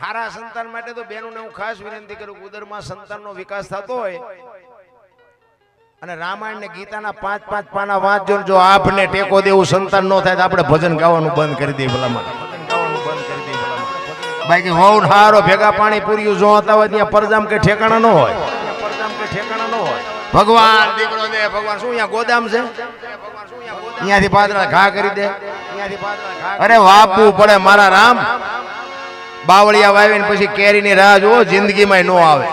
હારા સંતાન માટે તો બેનોને હું ખાસ વિનંતી કરું ઉદરમાં સંતાનનો વિકાસ થતો હોય અને રામાયણ ને ગીતાના પાંચ પાંચ પાના વાંચજો જો આપને ટેકો દેવું સંતાન ન થાય તો આપણે ભજન ગાવાનું બંધ કરી દઈએ ભલામણ. બાકી વહુ હારો ભેગા પાણી પૂર્યું જોતા હોય ત્યાં પરજામ કે ઠેકાણા ન હોય. પરજામ કે ઠેકાણા ન હોય. ભગવાન દીકરો દે, ભગવાન શું અહીંયા ગોદામ છે? અહીંયાથી પાદરા ઘા કરી દે. અહીંયાથી પાદરા ઘા અરે વાપવું પડે મારા રામ. બાવળિયા વાવીને પછી કેરીની રાહ જુઓ જિંદગીમાં ન આવે.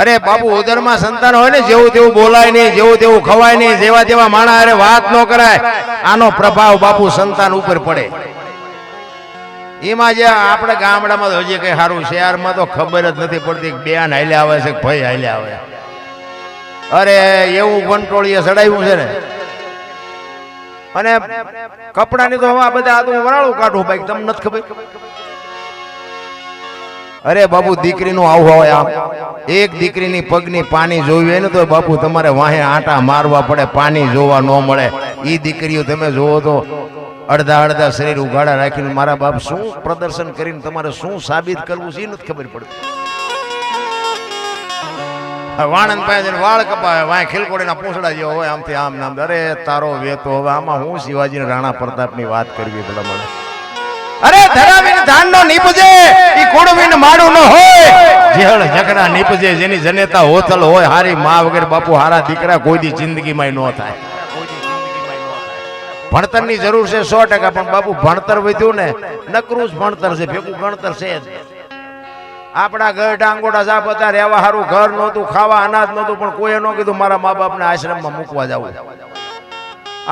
અરે બાપુ, ઉદરમાં સંતાન હોય ને, જેવું તેવું બોલાય નહીં, જેવું તેવું ખવાય નહીં, જેવા તેવા માણા અરે વાત ન કરાય. આનો પ્રભાવ બાપુ સંતાન ઉપર પડે. એમાં જે આપણે ગામડામાં તો હજી કઈ સારું શહેરમાં તો ખબર જ નથી પડતી બેન હાલ્યા આવે છે ભાઈ હાલ્યા આવે. અરે એવું કંટ્રોલીએ ચડાવ્યું છે ને. અને કપડાની તો હવે બધા તો વરાળું કાઢું ભાઈ, તમને નથી ખબર? અરે બાપુ, દીકરીનું આવું હોય આમ. એક દીકરીની પગની પાણી જોવી હોય ને તો બાપુ તમારે વાહે આટા મારવા પડે, પાણી જોવા ન મળે. એ દીકરીઓ તમે જોવો તો અડધા અડધા શરીર ઉઘાડા રાખીને મારા બાપ શું પ્રદર્શન કરીને તમારે શું સાબિત કરવું છે એ નથી ખબર પડતી. જેની જનેતા હોતલ હોય, હારી માં વગર, બાપુ હારા દીકરા કોઈ દી જિંદગીમાં ન થાય. ભણતરની જરૂર છે સો ટકા, પણ બાપુ ભણતર વધ્યું ને, નકરું જ ભણતર છે, ભેગું ગણતર છે આપણા ઘર ડાંગોડા સાપ હતા રહેવા સારું ઘર નહોતું, ખાવા અનાજ નહોતું, પણ કોઈએ ન કીધું મારા મા બાપને આશ્રમમાં મૂકવા જવું.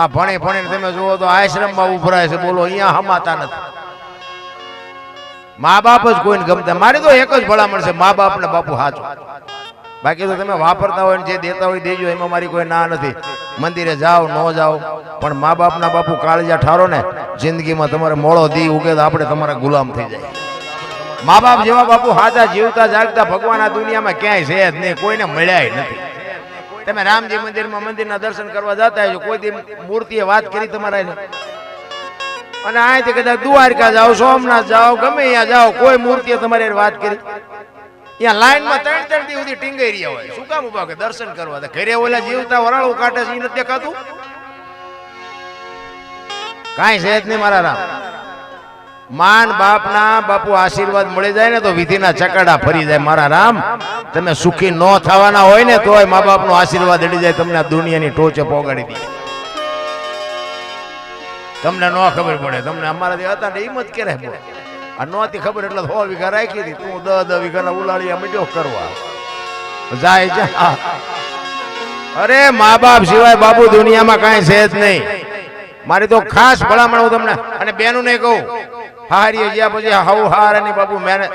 આ ભણી ભણીને તમે જુઓ તો આશ્રમમાં ઉભરાય છે, બોલો, અહીંયા હમાતા નથી. મા બાપ જ કોઈને ગમતા મારી તો એક જ ભલામણ છે મા બાપ ને બાપુ હાચો. બાકી તો તમે વાપરતા હોય ને જે દેતા હોય દેજો, એમાં મારી કોઈ ના નથી. મંદિરે જાઓ, ન જાઓ, પણ મા બાપના બાપુ કાળજા ઠારો ને જિંદગીમાં તમારે મોળો દી ઉગે તો આપણે તમારા ગુલામ થઈ જાય. મા બાપ જેવા બાપુ હાજા જીવતા જાગતા ભગવાન આ દુનિયામાં ક્યાંય છે જ નહીં, કોઈને મળ્યા નથી. તમે રામજી મંદિરમાં મંદિરના દર્શન કરવા જતા હશો કોઈ દી મૂર્તિએ વાત કરી તમારા અને અહીંથી કદાચ દ્વારકા જાઓ, સોમનાથ જાઓ, ગમે ત્યાં જાઓ, કોઈ મૂર્તિએ તમારી વાત કરી. ત્યાં લાઈનમાં ત્રણ ત્રણ દી સુધી ટીંગાઈ રહ્યા હોય. શું કામ ઊભા કે દર્શન કરવા? ઘરે ઓલા જીવતા વરાળું કાઢે છે એ નથી દેખાતું? કાંઈ છે જ નહીં મારા રામ. માન બાપના બાપુ આશીર્વાદ મળી જાય ને તો વિધિના ચકડા ફરી જાય. મારા રામ, તમે સુખી ન થવાના હોય ને તોય મા બાપનો આશીર્વાદ અડી જાય. તમને દુનિયાની ટોચે પોગાડી દે. તમને ન ખબર પડે. તમને અમારા જે હતા ને જ કરે આ નહોતી ખબર એટલે સો વીઘા રાખી હતી તું દસ દસ વીઘાના ઉલાળીયા મીડ્યો કરવા. જાય જા અરે મા બાપ સિવાય બાપુ દુનિયામાં કાંઈ છે જ નહીં. મારી તો ખાસ ભલામણ હું તમને અને બેનું નહીં કહું. હારીએ ગયા પછી હાઉ હારાની બાપુ મેને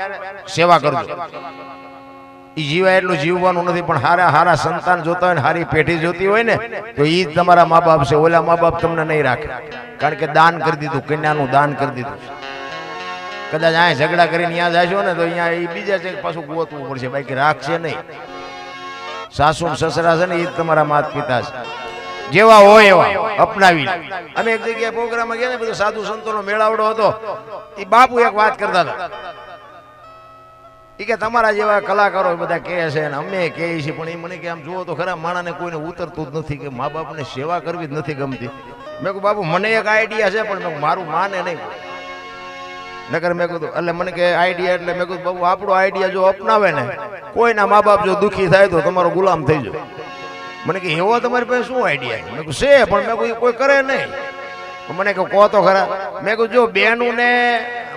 સેવા કરજો. એ જીવાય એટલું જીવવાનું નથી, પણ હારા હારા સંતાન જોતા હોય ને, હારી પેઢી જોતી હોય ને, તો એ જ તમારા મા બાપ છે. ઓલા મા બાપ તમને નહીં રાખે. કારણ કે દાન કરી દીધું, કન્યાનું દાન કરી દીધું કદાચ અહીંયા ઝઘડા કરીને ત્યાં જશો ને, તો અહીંયા એ બીજા છે, પાછું ગોતવું પડશે. બાકી રાખશે નહીં. સાસુ સસરા છે ને એ જ તમારા માત પિતા છે. જેવા હોય એવા, અપનાવી. અમે એક જગ્યાએ પ્રોગ્રામમાં ગયા ને, બધું સાધુ સંતોનો મેળાવડો હતો. એ બાપુ એક વાત કરતા હતા. એ કે, તમારા જેવા કલાકારો બધા કહે છે અને અમે કહે છે પણ એ મને કે, આમ જુઓ તો ખરા, માણાને કોઈને ઉતરતું જ નથી કે મા બાપને સેવા કરવી જ નથી ગમતી. મેં કહું બાપુ, મને એક આઈડિયા છે, પણ મારું માને નહીં. નકર મેં કીધું, એટલે મને કે આઈડિયા, એટલે મેં કીધું બાબુ આપણો આઈડિયા જો અપનાવે ને, કોઈના મા બાપ જો દુઃખી થાય તો તમારો ગુલામ થઈ જાય મને કે, એવો તમારી પાસે શું આઈડિયા મેં કહું છે, પણ મેં કીધું કોઈ કરે નહીં. મને કહું કહો તો ખરા. મેં કહું જો બેનું ને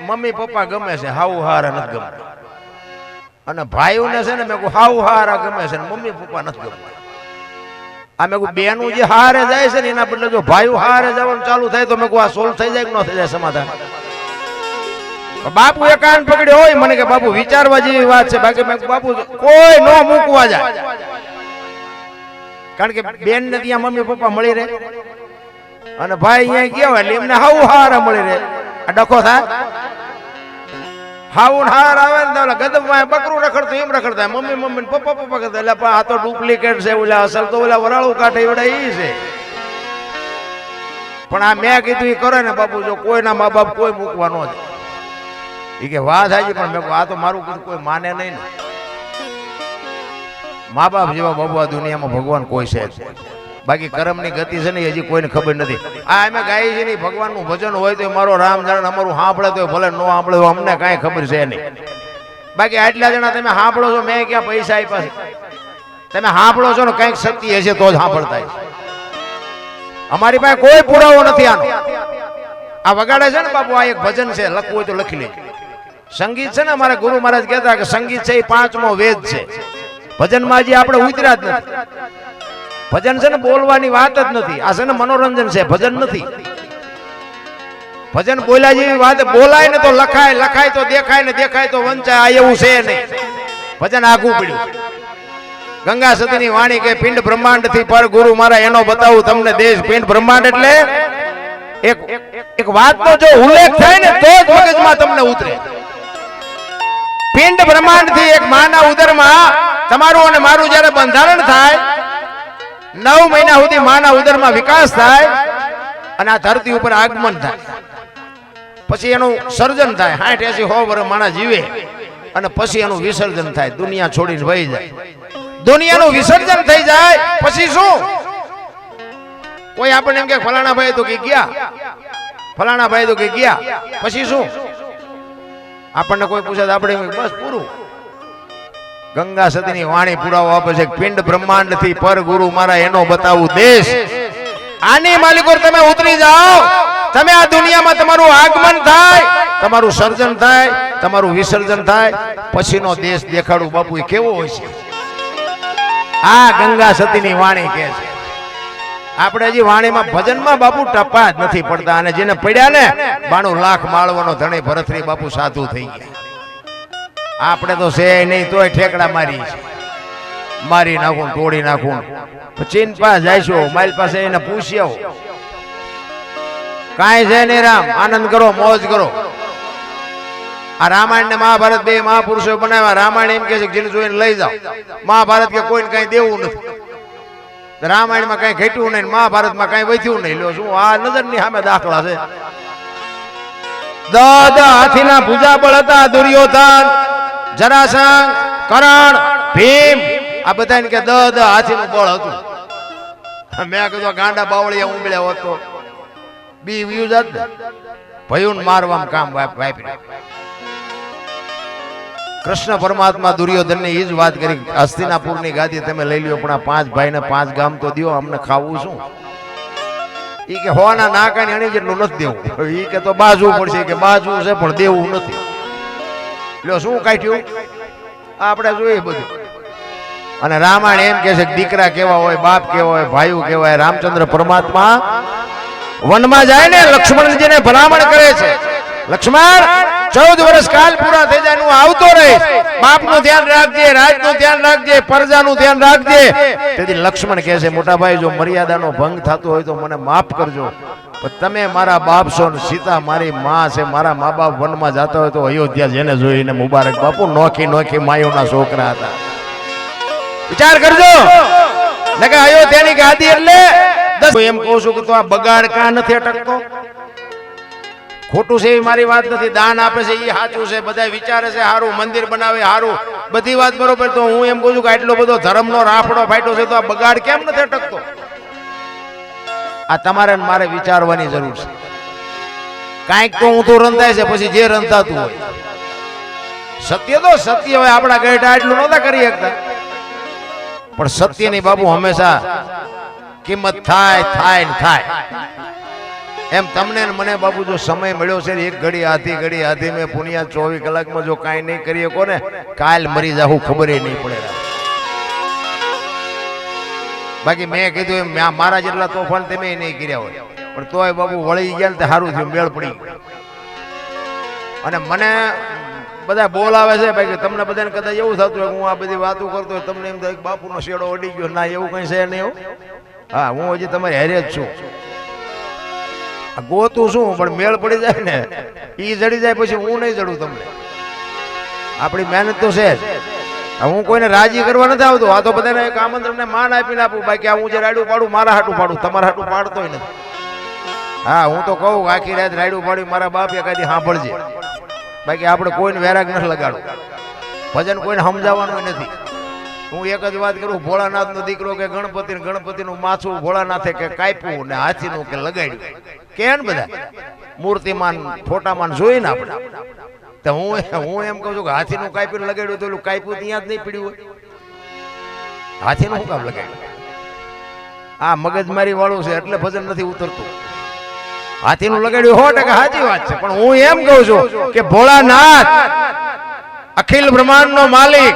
મમ્મી પપ્પા ગમે છે હાવ હારા નથી ગમતા. અને ભાઈઓને છે ને, મેં કહું હાવ હારા ગમે છે મમ્મી પપ્પા નથી ગમતા. આ મેં કહું બેનું જે હારે જાય છે ને, એના બદલે જો ભાઈઓ હારે જવાનું ચાલુ થાય, તો મેં કહું આ સોલ્વ થઈ જાય કે ન થઈ જાય સમાધાન? બાપુ એ કાન પકડ્યો હોય, મને કે, બાપુ વિચારવા જેવી વાત છે. બાકી મેં બાપુ, કોઈ ન મૂકવા જાય. કારણ કે બેન ને ત્યાં મમ્મી પપ્પા મળી રહે. અને ભાઈ અહીંયા ગયા એટલે એમને હાવ હાર મળી રહે. આ ડખો થાય હાવ હાર આવે ને ઓલા ગદબમાં બકરું રખડતું એમ રખડતા. મમ્મી મમ્મી પપ્પા પપ્પા કરતા એટલે આ તો ડુપ્લિકેટ છે ઓલા અસલ તો ઓલા વરાળું કાઢે એવડે ઈ છે. પણ આ મેં કીધું એ કરે ને બાપુ જો કોઈના મા બાપ કોઈ મૂકવા ન જાય એ કે વાત હાજી પણ મેં આ તો મારું કીધું કોઈ માને નહીં ને. મા બાપ જેવા બાબુ દુનિયામાં ભગવાન કોઈ છે. બાકી કર્મની ગતિ છે ને હજી કોઈને ખબર નથી. આ અમે ગાઈએ છીએ ને ભગવાનનું ભજન હોય તો મારો રામ જાણે અમારું સાંભળે તો ભલે ન સાંભળે અમને કાંઈ ખબર છે નહીં. બાકી આટલા જણા તમે સાંભળો છો, મેં ક્યાં પૈસા આપ્યા છે? તમે સાંભળો છો ને કંઈક શક્તિ હશે તો જ સાંભળતા અમારી પાસે કોઈ પુરાવો નથી આનો. આ વગાડે છે ને બાપુ, આ એક ભજન છે, લખવું હોય તો લખી લેજો. સંગીત છે ને અમારા ગુરુ મહારાજ કહેતા કે સંગીત છે એ પાંચમો વેદ છે. ભજનમાં હજી આપણે ઉતર્યા જ નથી. ભજન છે ને બોલવાની વાત જ નથી. આ છે ને મનોરંજન છે, ભજન નથી. ભજન બોલ્યા જેવી વાત બોલાય ને તો લખાય લખાય તો દેખાય ને દેખાય તો વંચાય, આ એવું છે નહીં. ભજન આઘું પડ્યું. ગંગા સતીની વાણી કે પિંડ બ્રહ્માંડથી પર ગુરુ મારા, એનો બતાવું તમને દેશ. પિંડ બ્રહ્માંડ એટલે એક એક વાતનો જો ઉલ્લેખ થાય ને, તો જ મગજમાં તમને ઉતરે. પિંડ બ્રહ્માંડથી એક માના ઉદરમાં તમારું અને મારું જ્યારે બંધારણ થાય, નવ મહિના સુધી માના ઉદરમાં વિકાસ થાય અને આ ધરતી ઉપર આગમન થાય. પછી એનું સર્જન થાય. હાઠ એસી હો વર્ષ માણા જીવે અને પછી એનું વિસર્જન થાય. દુનિયા છોડીને વહી જાય. દુનિયાનું વિસર્જન થઈ જાય, પછી શું? કોઈ આપણને એમ કે ફલાણા ભાઈ તો કે ગયા. ફલાણા ભાઈ તો કે ગયા. પછી શું? આપણને કોઈ પૂછે આપણે બસ પૂરું. ગંગા સતીની વાણી પુરાવો આપે છે પિંડ બ્રહ્માંડથી પર ગુરુ મારા એનો બતાવું દેશ. આની માલિકો તમે ઉતરી જાઓ. તમે આ દુનિયામાં તમારું આગમન થાય, તમારું સર્જન થાય, તમારું વિસર્જન થાય. પછીનો દેશ દેખાડું બાપુ કેવો હોય છે? આ ગંગા સતીની વાણી કે છે. આપણે હજી વાણીમાં ભજનમાં બાપુ ટપા જ નથી પડતા અને જેને પડ્યા ને, બાણું લાખ માળવાનો ધણી ભરતરી બાપુ સાધુ થઈ ગયા. આપણે તો છે નહીં, તોય ઠેકડા મારી મારી નાખું, તોડી નાખું. ચીન પાસે જઈશું મારી પાસે એને પૂછી આવો. કાંઈ છે નહીં રામ, આનંદ કરો, મોજ કરો. આ રામાયણ ને મહાભારત બે મહાપુરુષો બનાવ્યા. રામાયણ એમ કે છે જેને જોઈને લઈ જાઓ. મહાભારત કે કોઈને કઈ દેવું નથી. રામાયણમાં કઈ ઘટ્યું નહીં, મહાભારતમાં કઈ વધ્યું નહીં. લો, શું આ નજરની સામે દાખલા છે? દદ હાથીના ભુજાબળ હતા, દુર્યોધન, જરાસંઘ, કરણ, ભીમ, આ બધાને કે દદ હાથીનું બળ હતું. મેં કીધું ગાંડા બાવળિયા ઉમળ્યા હોત બી વ્યુ જ ને મારવા કામ વાપ- વાપર્યું. કૃષ્ણ પરમાત્મા દુર્યોધનને એ જ વાત કરી, હસ્તિનાપુરની ગાદી તમે લઈ લ્યો, પણ આ પાંચ ભાઈને પાંચ ગામ તો દો અમને ખાવું શું? એ કે હોવાના ના કાંઈ અણી જેટલું નથી દેવું. એ કે તો બાજુ પડશે કે બાજુ છે, પણ દેવું નથી. લ્યો, શું કાઢ્યું? આપણે જોઈએ બધું. અને રામાયણ એમ કે છે દીકરા કેવા હોય, બાપ કેવા હોય, ભાઈઓ કેવા હોય, રામચંદ્ર પરમાત્મા વનમાં જાય ને લક્ષ્મણજીને ભલામણ કરે છે. લક્ષ્મણ! ચૌદ વર્ષ કાલ પૂરા થઈ જાય હું આવતો રહીશ બાપનું ધ્યાન રાખજે, રાજનું ધ્યાન રાખજે, પ્રજાનું ધ્યાન રાખજે. તેથી લક્ષ્મણ કહે છે, મોટા ભાઈ, જો મર્યાદાનો ભંગ થતો હોય તો મને માફ કરજો. તમે મારા બાપ છો ને સીતા મારી માં છે, મારા મા બાપ વનમાં જતા હોય તો અયોધ્યા જેને જોઈને મુબારક બાપુ. નોખી નોખી માયોના છોકરા હતા. વિચાર કરજો. અયોધ્યાની ગાદી એટલે એમ કહું છું કે તો આ બગાડ કા નથી અટકતો? ખોટું છે એવી મારી વાત નથી. દાન આપે છે એ સાચું છે. બધા વિચારે છે સારું મંદિર બનાવે સારું બધી વાત બરોબર, તો હું એમ કહું છું કે આટલો બધો ધર્મનો રાફડો ફાટ્યો છે, તો આ બગાડ કેમ નથી અટકતો? આ તમારે મારે વિચારવાની જરૂર છે. કાંઈક તો હું તો રંધાય છે, પછી જે રંધાતું હોય. સત્ય તો સત્ય હોય, આપણા ગઢા એટલું નહોતા કરી શકતા. પણ સત્યની બાબુ હંમેશા કિંમત થાય થાય ને થાય. એમ તમને મને બાબુ જો સમય મળ્યો છે એક ઘડી, આધી ઘડી, આધી મેં પુનિયા ચોવીસ કલાકમાં જો કાંઈ નહીં કરીએ કોને, કાલ મરી જાવું ખબર નહીં પડે. બાકી મેં કીધું એમ મારા જેટલા તોફાન તમે નહીં કર્યા હોય. પણ તોય બાબુ વળી ગયા ને સારું થયું, મેળ પડી. અને મને બધા બોલાવે છે ભાઈ તમને બધાને કદાચ એવું થતું હોય હું આ બધી વાતો કરતો હોય, તમને એમ થાય બાપુનો શેડો અડી ગયો, ના, એવું કંઈ છે નહીં હા, હું હજી તમારી હેરે જ છું. ગોતું શું? પણ મેળ પડી જાય ને. એ જડી જાય પછી હું નહીં જડું તમને. આપણી મહેનત તો છે હું કોઈને રાજી કરવા નથી આવતો. આ તો બધાને એક આમંત્રણને માન આપીને આપું. બાકી આ હું જે રાડું પાડું, મારા હાટું પાડું. તમારા હાટું પાડતો નથી. હા, હું તો કહું આખી રાત રાડું પાડી, મારા બાપ કાંઈ સાંભળજે. બાકી આપણે કોઈને વેરાગ નથી લગાડવું. ભજન કોઈને સમજાવવાનું નથી. હું એક જ વાત કરું, ભોળાનાથનો દીકરો કે ગણપતિ ને ગણપતિનું માથું ભોળાનાથે કે કાપ્યું ને હાથીનું કે લગાડ્યું. કે બધા? મૂર્તિમાન, ફોટામાન જોઈને આપણે. તો હું હું એમ કહું છું કે હાથીનું કાપ્યું લગાડ્યું તો એલું કાપ્યું ત્યાં જ નહીં પીડ્યું હોય. હાથીનું શું કામ લગાડ્યું? આ મગજમારી વાળું છે એટલે ભજન નથી ઉતરતું. હાથીનું લગાડ્યું હો ટકા સાચી વાત છે. પણ હું એમ કહું છું કે ભોળાનાથ, અખિલ બ્રહ્માંડ નો માલિક,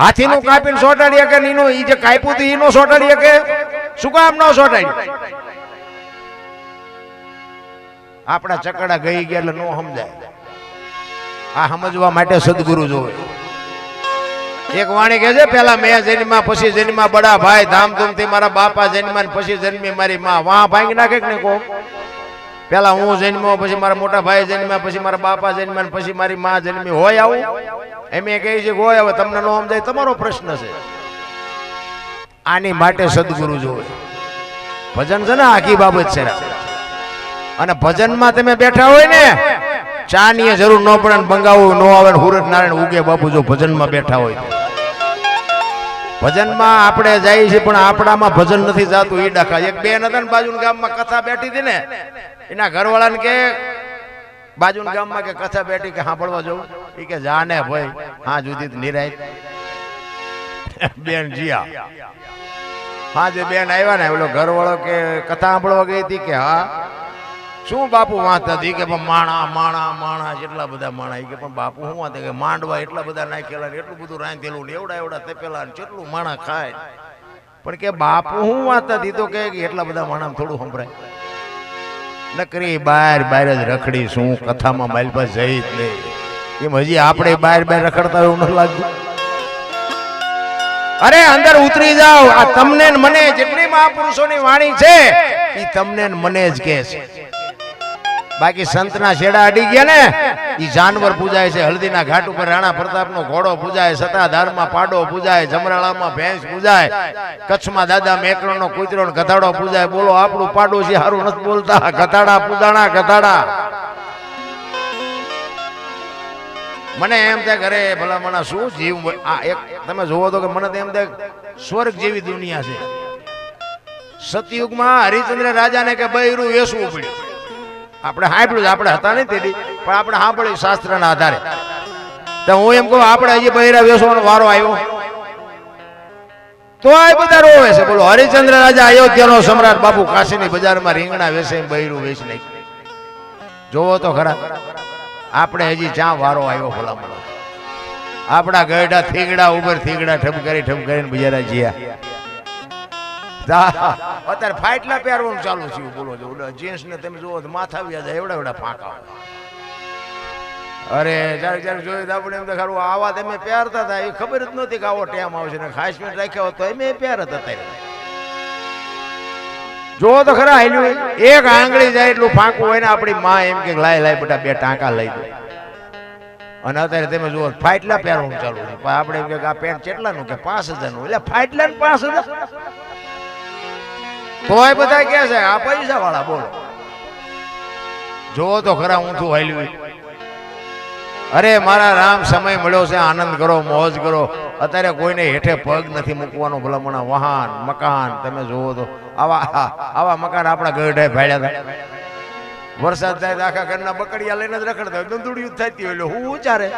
હાથીનું કાપીને સોટાડી કે નીનું એ જે કાપ્યું હતું ઈનો સોટાડી કે શું કામ ન સોટાડ્યું? આપણા ચકડા ગઈ ગયા એટલે નો સમજાય. આ સમજવા માટે સદગુરુ જોવે. એક વાણી કહે છે, પેલા મેં જન્મા પછી જન્મા બડા ભાઈ, ધામધૂમથી મારા બાપા જન્મા પછી જન્મી મારી માં. વાહ, ભાંગી નાખે કે નહીં કહો પેલા હું જન્મ્યો, પછી મારા મોટા ભાઈ જન્મ્યા, પછી મારા બાપા જન્મ્યા પછી મારી માં જન્મી. હોય આવું? એમ એ કહે છે હોય, હવે તમને નો સમજાય, તમારો પ્રશ્ન છે. આની માટે સદગુરુ જોવે. ભજન છે ને, આખી બાબત છે. અને ભજનમાં તમે બેઠા હોય ને ચા ની જરૂર ન પડે બંગાવું ન આવે હુરત નારાયણ ઉગે બાપુ જો ભજનમાં બેઠા હોય. ભજનમાં આપણે જઈએ છીએ પણ આપણામાં ભજન નથી જાતું એ ડખા એક બેન હતા ને બાજુના ગામમાં કથા બેઠી હતી ને, એના ઘરવાળાને કે, બાજુના ગામમાં કે કથા બેઠી કે સાંભળવા જવું. એ કે જાને ભાઈ, હા જુદી નિરાય. બેન જીયા. હા જે બેન આવ્યા ને, ઓલો ઘરવાળો કે કથા સાંભળવા ગઈ હતી કે હા શું બાપુ વાત હતી કે માણા માણા માણા જેટલા બધા માણા. કે પણ બાપુ શું વાત કે માંડવા એટલા બધા નાખેલા ને એટલું બધું રાંધેલું ને એવડા એવડા તપેલા ને કેટલું માણા ખાય પણ કે બાપુ શું વાત હતી તો કે એટલા બધા માણા થોડું સંભળાય. નકરી બાર બાર જ રખડી શું કથામાં માલપા જઈ જ નહીં. એમ હજી આપણે બાર બાર રખડતા એવું ન લાગતું. અરે અંદર ઉતરી જાઓ. આ તમને મને જેટલી મહાપુરુષોની વાણી છે એ તમને મને જ કહે છે. બાકી સંતના છેડા અડી ગયા ને એ જાનવર પૂજાય છે, હલ્દીના ઘાટ ઉપર રાણા પ્રતાપનો ઘોડો પૂજાય સતાધારમાં પાડો પૂજાય, જમરાળામાં ભેંસ પૂજાય, કચ્છમાં દાદા મેકરણનો કૂતરો ગધાડો પૂજાય. બોલો, આપણું પાડો છે સારું નથી બોલતા. ગધાડા પૂજાણા, ગધાડા. મને એમ થાય ઘરે ભલા મને શું જીવ આ એક, તમે જોવો તો કે મને તો એમ થાય સ્વર્ગ જેવી દુનિયા છે. સતયુગમાં હરિચંદ્ર રાજાને કે બૈરું વેસવું પડ્યું. આપણે સાંભળ્યું આપણે હતા નહીં તેથી પણ આપણે સાંભળ્યું શાસ્ત્રના આધારે. તો હું એમ કહું, આપણે હજી બહેરા વેસવાનો વારો આવ્યો. તો આ બધા રોવે છે. બોલો, હરિચંદ્ર રાજા અયોધ્યાનો સમ્રાટ બાપુ કાશીની બજારમાં રીંગણા વેસે બહેરું વેચ નાખ્યું. જોવો તો ખરા, આપણે હજી જ્યાં વારો આવ્યો ભલામણ. આપણા ગયડા થીગડા ઉપર થીગડા ઠપ કરી ઠપ બજારા જીયા. અત્યારે ફાઇટલા પહેરવાનું ચાલુ છે બોલો છો. જેન્ટ્સ ને તમે જુઓ માથા વ્યા જાય, એવડા એવડા ફાંકા અરે, જ્યારે જ્યારે જોયું તો આપણે એમ તો ખરું આવા તમે પહેરતા હતા, એ ખબર જ નહોતી કે આવો ટેમ આવશે. ને ખાસ મિનિટ રાખ્યા તો એમ પહેરત અત્યારે જો તો ખરા હેલ્યું એક આંગળી જાય એટલું ફાંકું હોય ને, આપણી માં એમ કે લાય લાય બેટા બે ટાંકા લઈ દો. અને અત્યારે તમે જુઓ ફાટલા પહેરવાનું ચાલુ છે. આપણે એમ કે આ પેન્ટ કેટલાનું કે પાંચ હજારનું? એટલે ફાટલા ને પાંચ હજાર. તોય બધા કે છે, આ પૈસા વાળા બોલો. જોવો તો ખરા તું હાલ્યું. અરે, મારા રામ સમય મળ્યો છે, આનંદ કરો, મોજ કરો. અત્યારે કોઈને હેઠે પગ નથી મૂકવાનો, ભલામણા, વાહન, મકાન, તમે જોવો તો. આવા આવા મકાન આપણા ગઢે ભાડ્યા હતા. વરસાદ થાય આખા ઘરના બકડિયા લઈને જ રખડતા દંદુડિયું થતી હોય હું ઉચારે.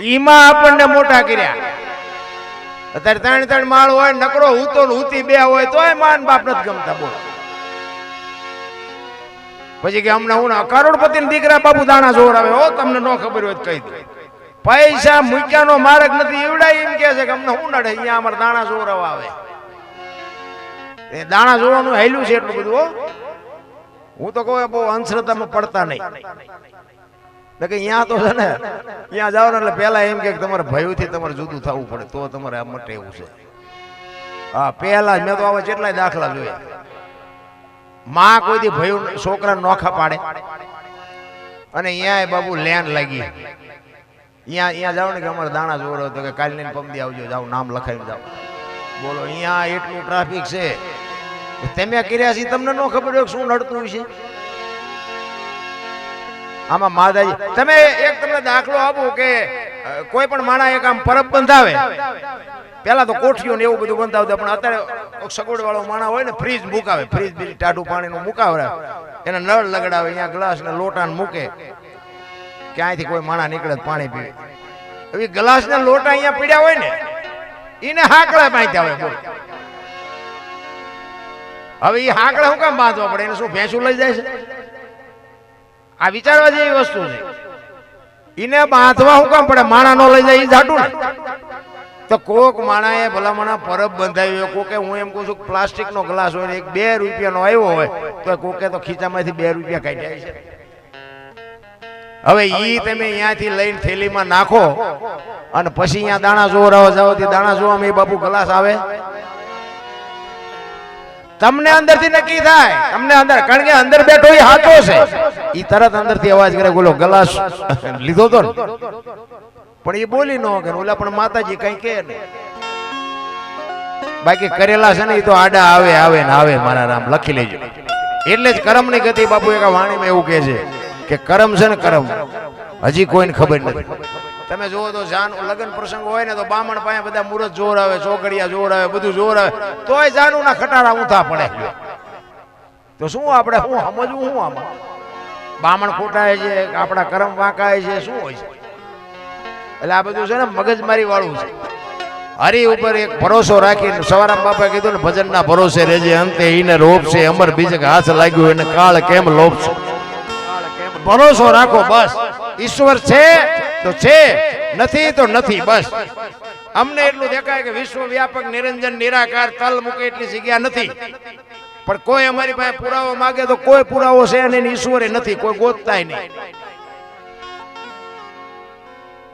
ઈમાં આપણને મોટા કર્યા. અત્યારે ત્રણ ત્રણ માળ હોય, નકરો હૂતો હૂતી બે હોય, તોય માન બાપ નથી ગમતા બોલ. પછી કે અમને હું કરોડપતિ દીકરા બાપુ દાણા જોર આવે હો, તમને ન ખબર હોય કહી દે. પૈસા મૂક્યાનો માર્ગ નથી એવડા એમ કે છે કે અમને શું નડે, અહીંયા અમારે દાણા જોર આવે. એ દાણા જોવાનું હેલું છે એટલું બધું, હો. હું તો કહું બહુ અંધશ્રદ્ધામાં પડતા નહીં. કે અહીંયા તો છે ને ત્યાં જાઓ ને એટલે પહેલા એમ કે તમારે ભયથી તમારે જુદું થવું પડે, તો તમારે આ મટે એવું છે. હા, પહેલા મેં તો આવા કેટલાય દાખલા જોયા. માં કોઈથી ભયું છોકરા નોખા પાડે. અને અહીંયા બાબુ લેન લાગી. અહીંયા અહીંયા જાઓ ને કે અમારે દાણા જોર હતો કે કાલ લઈને પમદી આવજો, જાઓ, નામ લખાવી જાઓ. બોલો અહીંયા એટલું ટ્રાફિક છે. તમે કર્યા છે તમને ન ખબર હોય શું નડતું છે? આમાં માતાજી તમે એક તમને દાખલો આપો કે કોઈ પણ માણા એક આમ પરબ બંધાવે. પેલા તો કોઠીઓ ને એવું બધું બંધાવતા, પણ અત્યારે સગવડ વાળો માણા હોય ને, ફ્રીજ મુકાવે. ફ્રીજ બીજ ટાઢું પાણીનું મુકાવે એને નળ લગડાવે, અહીંયા ગ્લાસ ને લોટા મૂકે. ક્યાંયથી કોઈ માણા નીકળે પાણી પીવે. હવે ગ્લાસ ને લોટા અહીંયા પીડ્યા હોય ને એને હાકડા બાંધ્યા હોય બોલ. હવે એ હાકડા શું કામ બાંધવા પડે? એને શું ભેંસું લઈ જાય છે? આ વિચારવા જેવી વસ્તુ છે. એને બાંધવા શું કામ પડે? માણા નો લઈ જાય એ જાટું ને. તો કોક માણાએ ભલામણા પરબ બંધાવી હોય, કોકે હું એમ કહું છું પ્લાસ્ટિક નો ગ્લાસ હોય ને એક બે રૂપિયાનો આવ્યો હોય, તો કોકે તો ખીચામાંથી બે રૂપિયા કાઢ્યા છે હવે ઈ તમે અહીંયાથી લઈને થેલીમાં નાખો અને પછી અહીંયા દાણા જાવ તે દાણા જોવામાં એ બાપુ ગ્લાસ આવે. તમને અંદરથી નક્કી થાય. તમને અંદર, કારણ કે અંદર બેઠો એ હાચો છે. એ તરત અંદરથી અવાજ કરે, બોલો, ગલાસ લીધો તો પણ એ બોલી ન કે ઓલા પણ માતાજી કઈ કે બાકી કરેલા છે ને એ તો આડા આવે આવે ને આવે મારા રામ, લખી લેજો. એટલે જ કરમની ગતિ બાપુ એક વાણીમાં એવું કહે છે કે કરમ છે ને કરમ. હજી કોઈને ખબર નથી. તમે જુઓ તો જાન લગ્ન પ્રસંગ હોય ને તો બામણ પાસે બધા મુરત જોર આવે ચોકડિયા જોર આવે બધું જોર આવે તોય જાનુ ના ખટારા ઊંધા પડે. તો શું આપણે શું સમજવું શું આમાં? બામણ ખોટાય છે, આપણા કરમ વાંકાય છે, શું હોય છે? એટલે આ બધું છે ને મગજમારી વાળું છે. હરી ઉપર એક ભરોસો રાખીને સવારામ બાપા કીધું ને, ભજનના ભરોસે રેજે, અંતે ઈને રોપશે, અમર બીજે હાથ લાગ્યું, એને કાળ કેમ લોપશે ભરોસો રાખો બસ. ઈશ્વર છે. તો છે, નથી તો નથી, બસ. અમને એટલું દેખાય કે વિશ્વ વ્યાપક નિરંજન, નિરાકાર, તલ મૂકે એટલી જગ્યા નથી. પણ કોઈ અમારી પાસે પુરાવો માગે તો કોઈ પુરાવો છે અને ઈશ્વરે નથી, કોઈ ગોતતાય નહીં.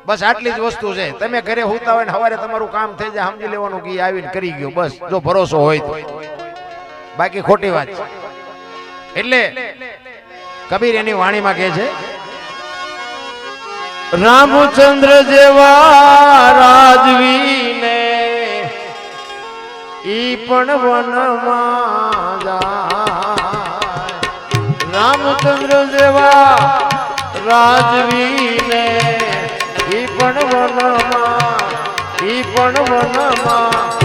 બસ આટલી જ વસ્તુ છે. તમે ઘરે હોતા હોય ને સવારે તમારું કામ થઈ જાય, સમજી લેવાનું કે આવીને કરી ગયો, બસ. જો ભરોસો હોય તો. બાકી ખોટી વાત એટલે કબીર એની વાણીમાં કહે છે રામચંદ્ર જેવા રાજવીને ઈ પણ વનમાં જાય. રામચંદ્ર જેવા રાજવીને ઈ પણ વનમાં, ઈ પણ વનમાં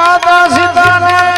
માતા સીતાને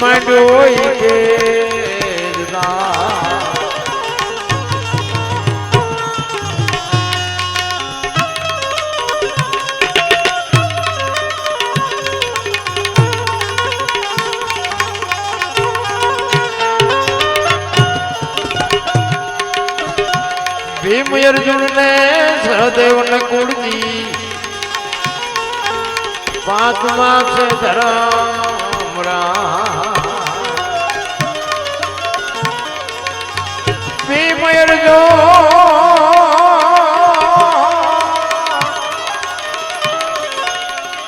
જમડોઈ કે ભીમ અર્જુન ને સહદેવ ને કુળજી. પાંચમા છે ધરમ રામ. ભીમ અર્જુન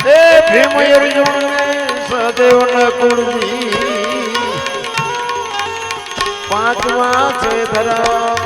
એ ભીમ અર્જુન ને કુળજી પાંચમા છે ધરમ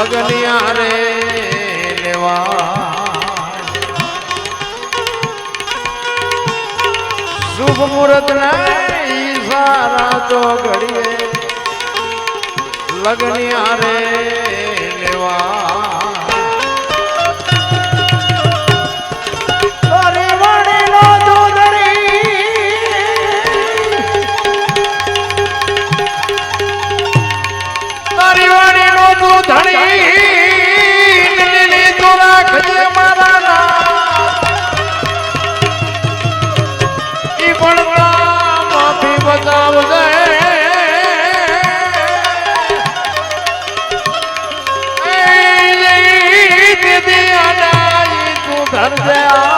લગનિયા રે લેવા. શુભ મુહૂર્ત સારા તો ઘડીએ લગનિયા રે લેવા. દૂધણી લીલી તું રાખજે મારા નામ. ભણતા માફી બતાવજે ધરજે આ.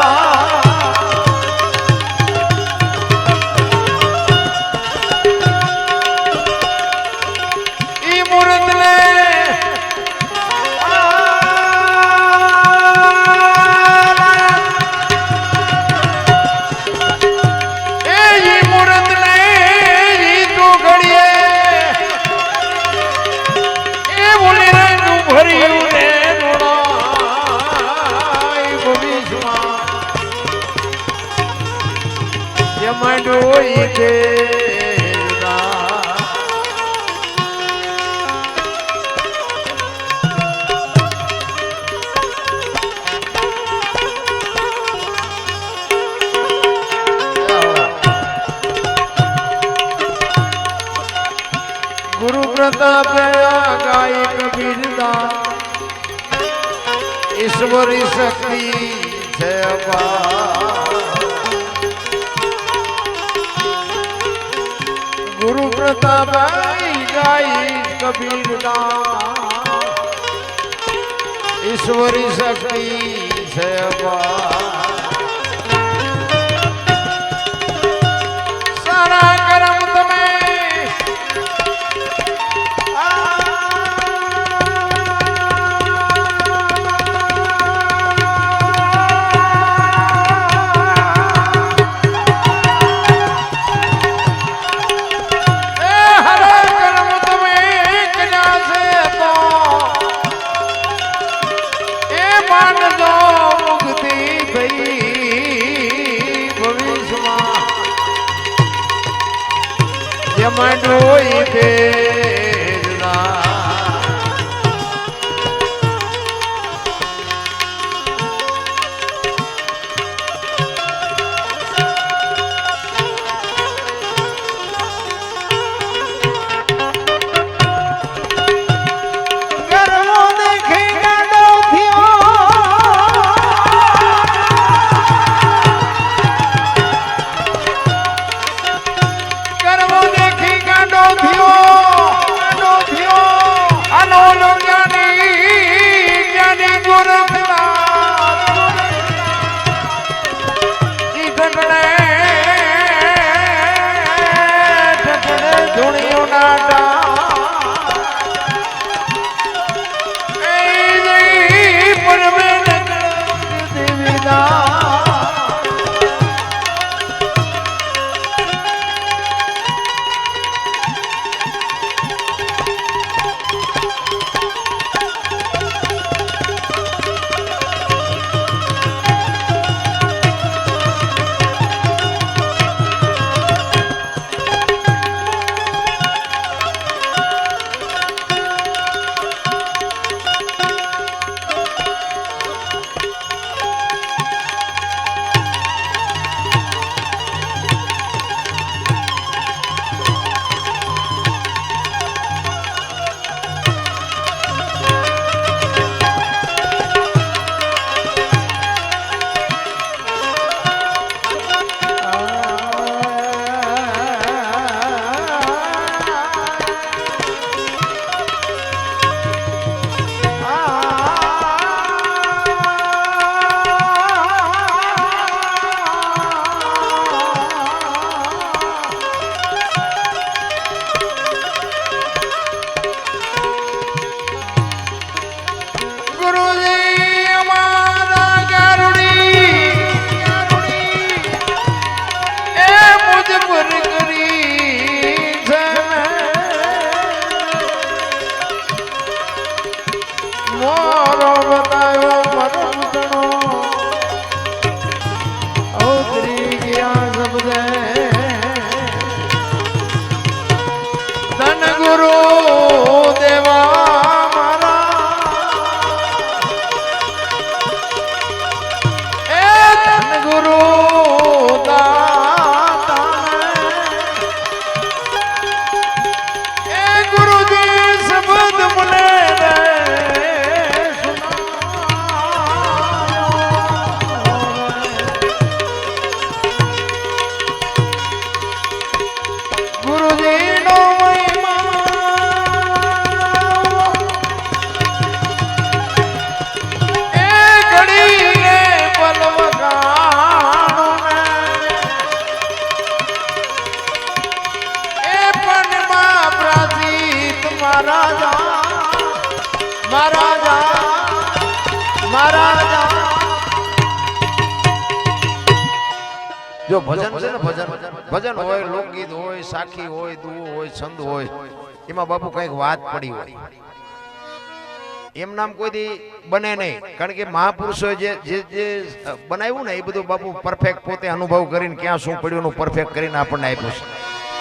ભવિષ્યમાં જેમાં ડોઈ કે ગુરુ પ્રતાપ ગાય કબીરદા ઈશ્વરી શક્તિ છે અપાર. પ્રતાપ ગાય કબીરદા ઈશ્વરી શક્તિ છે અપાર. એમાં બાપુ કંઈક વાત પડી હોય. એમ નામ કોઈ દી બને નહીં. કારણ કે મહાપુરુષો જે જે બનાવ્યું ને એ બધું બાપુ પરફેક્ટ પોતે અનુભવ કરીને ક્યાં શું પડ્યું પરફેક્ટ કરીને આપણને આપ્યું છે.